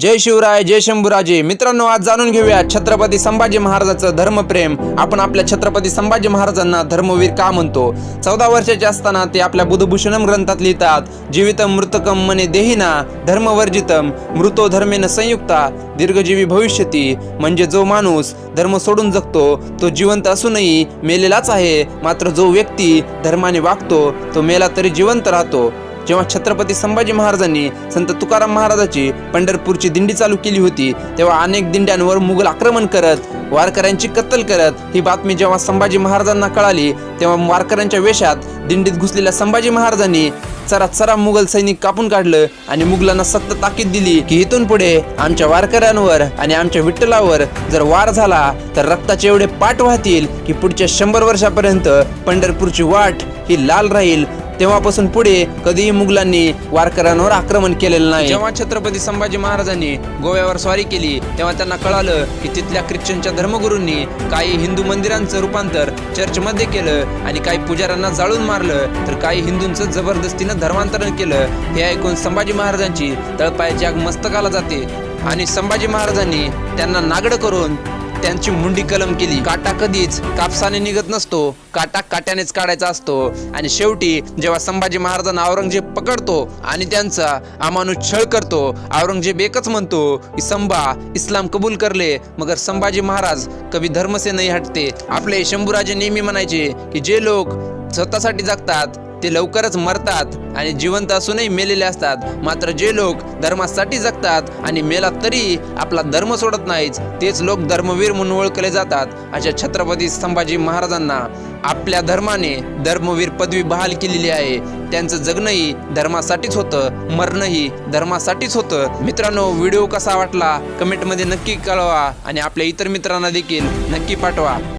जय शिवराय जय शंभूराजे. मित्रांनो आज जाणून घेऊया छत्रपती संभाजी महाराजांचं धर्मप्रेम. आपण आपल्या छत्रपती संभाजी महाराजांना धर्मवीर का म्हणतो? चौदा वर्षाचे असताना ते आपल्या बुधभूषणम ग्रंथात लिहितात जीवितम मृतकम मने देहिना धर्मवर्जितम मृतो धर्मेन संयुक्ता दीर्घजीवी भविष्यती म्हणजे जो माणूस धर्म सोडून जगतो तो जिवंत असूनही मेलेलाच आहे मात्र जो व्यक्ती धर्माने वागतो तो मेला तरी जिवंत राहतो. जेव्हा छत्रपती संभाजी महाराजांनी संत तुकाराम महाराजाची पंढरपूरची दिंडी चालू केली होती तेव्हा अनेक दिंड्यांवर मुघल आक्रमण करत वारकऱ्यांची कत्तल करत ही बातमी जेव्हा संभाजी महाराजांना कळाली तेव्हा वारकऱ्यांच्या वेशात दिंडीत घुसलेल्या संभाजी महाराजांनी चरा चरा मुघल सैनिक कापून काढलं आणि मुघलांना सक्त ताकीद दिली की इथून पुढे आमच्या वारकऱ्यांवर आणि आमच्या विठ्ठलावर जर वार झाला तर रक्ताचे एवढे पाठ वाहतील की पुढच्या शंभर वर्षापर्यंत पंढरपूरची वाट ही लाल राहील तेव्हापासून पुढे कधीही मुघलांनी वारकऱ्यांवर आक्रमण केलेलं नाही. जेव्हा छत्रपती संभाजी महाराजांनी गोव्यावर स्वारी केली तेव्हा त्यांना कळालं की तिथल्या ख्रिश्चनच्या धर्मगुरूंनी काही हिंदू मंदिरांचं रूपांतर चर्चमध्ये केलं आणि काही पुजाऱ्यांना जाळून मारलं. तर काही हिंदूंचं जबरदस्तीनं धर्मांतरण केलं हे ऐकून संभाजी महाराजांची तळपायाची आग मस्तकाला जाते. आणि संभाजी महाराजांनी त्यांना नागड करून त्यांची मुंडी कलम केली. काटा कधीच कापसाने निघत नसतो. काटा काट्यानेच काढायचा असतो. आणि शेवटी जेव्हा संभाजी महाराजांना औरंगजेब पकडतो आणि त्यांचा अमानुष छळ करतो औरंगजेब एकच म्हणतो की संभा इस्लाम कबूल करले मगर संभाजी महाराज कभी धर्म से नाही हटते. आपले शंभूराजे नेहमी म्हणायचे की जे लोक स्वतःसाठी जगतात ते लवकरच मरतात आणि जिवंत असूनही मेलेले असतात. मात्र जे लोक धर्मासाठी जगतात आणि मेला तरी आपला धर्म सोडत नाहीत तेच लोक धर्मवीर म्हणून ओळखले जातात अशा छत्रपती संभाजी महाराजांना. आपल्या धर्माने धर्मवीर पदवी बहाल केलेली आहे. त्यांचं जगणंही धर्मासाठीच होतं मरणंही धर्मासाठीच होतं. मित्रांनो व्हिडिओ कसा वाटला? कमेंटमध्ये नक्की कळवा आणि आपल्या इतर मित्रांना देखील नक्की पाठवा.